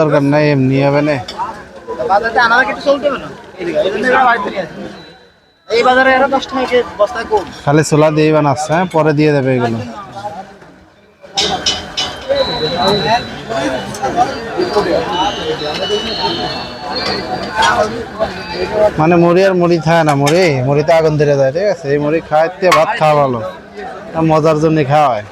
দরকার নাই এমনি হবে খালি ছোলা দিয়ে বানাচ্ছে হ্যাঁ? পরে দিয়ে দেবে এগুলো। মানে মুড়ি আর মুড়ি খায় না মুড়ি, মুড়িতে আগুন ধরে যায়, ঠিক আছে? এই মুড়ি খাইতে ভাত খাওয়া ভালো। মজার জন্য খাওয়া হয়।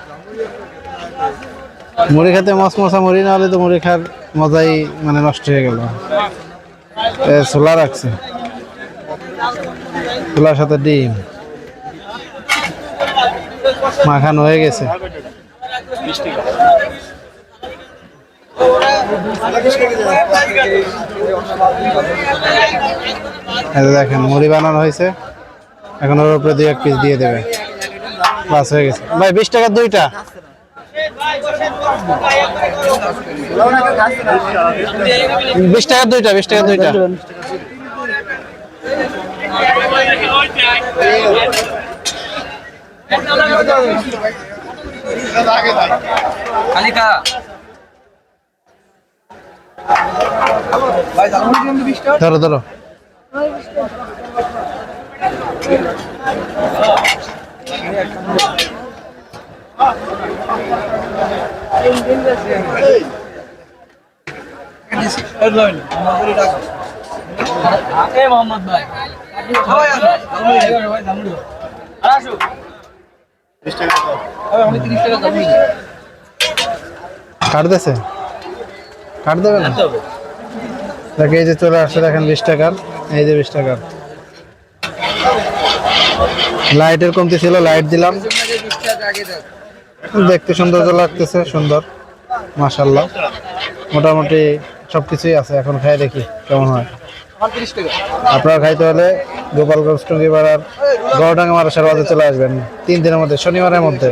মুড়ি খেতে মশ মশা মুড়ি না হলে তো মুড়ি খাওয়ার মজাই মানে নষ্ট হয়ে গেল। ছোলা রাখছে। ছোলার সাথে ডিম। মাখানো হয়ে গেছে। দেখেন, মুড়ি বানানো হয়েছে। এখন ওর উপরে দুই এক পিস দিয়ে দেবে। বাস হয়ে গেছে। ভাই, বিশ টাকার দুইটা। বিশ টাকার দুইটা বিশ টাকার দুইটা। কালিকা ধরো ধরো। মোহাম্মদ ভাই আসো ভাই দামড়ু আর আসো 30 টাকা দাও আমি 30 টাকা দাম নিই কাট কাট দেবে না দেখে এই যে চলে আসছে দেখেন বিশ টাকার এই যে বিশ টাকার লাইটের কমতি ছিল লাইট দিলাম। দেখতে সুন্দর লাগতেছে, সুন্দর। মাশাল্লাহ মোটামুটি সব কিছুই আছে, এখন খাই দেখি কেমন হয়। আমার 30 টাকা আপনারা খাইতে হলে গোপালগঞ্জ টঙ্গিপাড়ার গড়ডাঙ্গা মারাসার বাজে চলে আসবেন। তিন দিনের মধ্যে, শনিবারের মধ্যে।